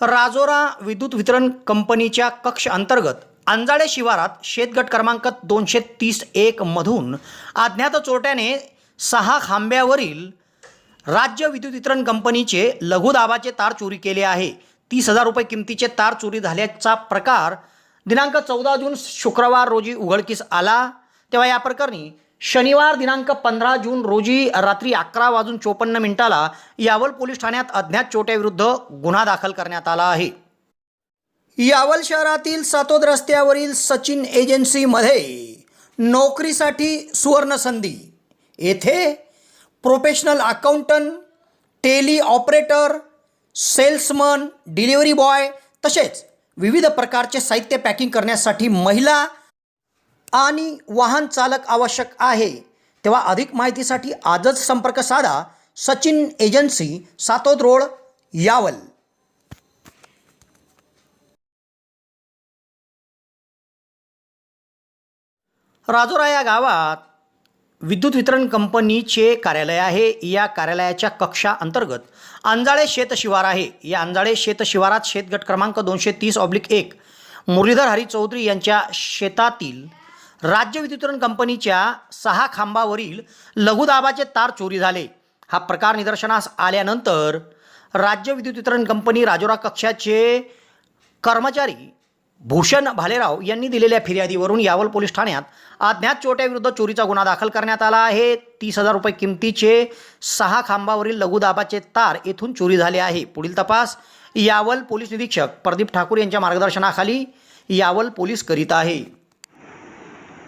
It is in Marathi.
राजोरा विद्युत वितरण कंपनीच्या कक्ष अंतर्गत अंजाळे शिवारात शेतगट क्रमांक दोनशे तीस एक मधून अज्ञात चोरट्याने सहा खांब्यावरील राज्य विद्युत वितरण कंपनीचे लघुदाबाचे तार चोरी केले आहे. तीस हजार रुपये किमतीचे तार चोरी झाल्याचा प्रकार दिनांक चौदा जून शुक्रवार रोजी उघडकीस आला. तेव्हा या प्रकरणी शनिवार दिनांक पंधरा जून रोजी रात्री अकरा वाजून चोपन्न मिनिटाला यावल पोलीस ठाण्यात अज्ञात चोट्याविरुद्ध गुन्हा दाखल करण्यात आला आहे. यावल शहरातील सातोद रस्त्यावरील सचिन एजन्सीमध्ये नोकरीसाठी सुवर्णसंधी. येथे professional accountant tally operator salesman delivery boy तसेच विविध प्रकारचे साहित्य पॅकिंग करण्यासाठी महिला आणि वाहन चालक आवश्यक आहे. तेव्हा अधिक माहितीसाठी आजच संपर्क साधा सचिन एजन्सी सातोद रोड यावल. राजोरा या गावात विद्युत वितरण कंपनीचे कार्यालय आहे. या कार्यालयाच्या कक्षा अंतर्गत अंजाळे शेतशिवार आहे. या अंजाळे शेतशिवारात शेतगट क्रमांक दोनशे तीस ऑब्लिक एक मुरलीधर हरी चौधरी यांच्या शेतातील राज्य विद्युत कंपनीच्या सहा खांबावरील लघुदाबाचे तार चोरी झाले. हा प्रकार निदर्शनास आल्यानंतर राज्य विद्युत वितरण कंपनी राजोरा कक्षाचे कर्मचारी भूषण भालेराव यांनी दिलेल्या फिर्यादीवरून यावल पोलीस ठाण्यात अज्ञात चोट्याविरुद्ध चोरीचा गुन्हा दाखल करण्यात आला आहे. तीस हजार रुपये किमतीचे सहा खांबावरील लघुदाबाचे तार येथून चोरी झाले आहे. पुढील तपास यावल पोलीस निरीक्षक प्रदीप ठाकूर यांच्या मार्गदर्शनाखाली यावल पोलीस करीत आहे.